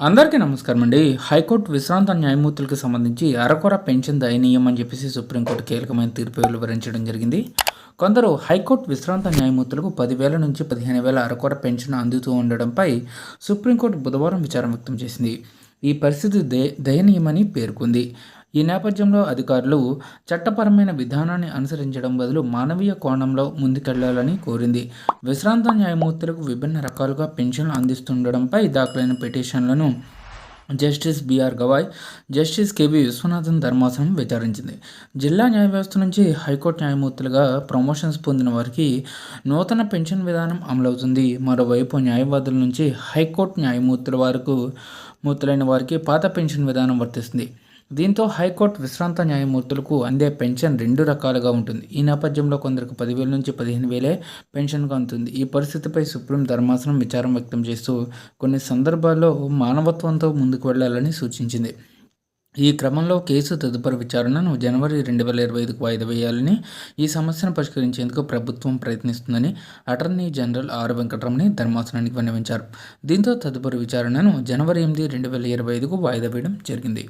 అందరికీ నమస్కారం అండి. హైకోర్టు విశ్రాంత న్యాయమూర్తులకు సంబంధించి అరకొర పెన్షన్ దయనీయం అని చెప్పేసి సుప్రీంకోర్టు కీలకమైన తీర్పు వివరించడం జరిగింది. కొందరు హైకోర్టు విశ్రాంత న్యాయమూర్తులకు పదివేల నుంచి పదిహేను వేల అరకొర పెన్షన్ అందుతూ ఉండడంపై సుప్రీంకోర్టు బుధవారం విచారం వ్యక్తం చేసింది. ఈ పరిస్థితి దయ దయనీయమని పేర్కొంది. ఈ నేపథ్యంలో అధికారులు చట్టపరమైన విధానాన్ని అనుసరించడం బదులు మానవీయ కోణంలో ముందుకెళ్ళాలని కోరింది. విశ్రాంత న్యాయమూర్తులకు విభిన్న రకాలుగా పెన్షన్లు అందిస్తుండడంపై దాఖలైన పిటిషన్లను justice BR Gavai justice KV Viswanathan ధర్మాసనం విచారించింది. జిల్లా న్యాయ వ్యవస్థ నుంచి హైకోర్టు న్యాయమూర్తులుగా ప్రమోషన్స్ పొందిన వారికి నూతన పెన్షన్ విధానం అమలవుతుంది. మరోవైపు న్యాయవాదుల నుంచి హైకోర్టు న్యాయమూర్తుల వరకు మూర్తులైన వారికి పాత పెన్షన్ విధానం వర్తిస్తుంది. దీంతో హైకోర్టు విశ్రాంత న్యాయమూర్తులకు అందే పెన్షన్ రెండు రకాలుగా ఉంటుంది. ఈ నేపథ్యంలో కొందరికి పదివేల నుంచి పదిహేను వేలే పెన్షన్గా అందుతుంది ఈ పరిస్థితిపై సుప్రీం ధర్మాసనం విచారం వ్యక్తం చేస్తూ కొన్ని సందర్భాల్లో మానవత్వంతో ముందుకు వెళ్ళాలని సూచించింది. ఈ క్రమంలో కేసు తదుపరి విచారణను జనవరి రెండు వేల ఇరవై ఐదుకు వాయిదా వేయాలని ఈ సమస్యను పరిష్కరించేందుకు ప్రభుత్వం ప్రయత్నిస్తుందని అటార్నీ జనరల్ ఆర్. వెంకటరమణి ధర్మాసనానికి విన్నవించారు. దీంతో తదుపరి విచారణను జనవరి ఎనిమిది రెండు వేల ఇరవై ఐదుకు వాయిదా వేయడం జరిగింది.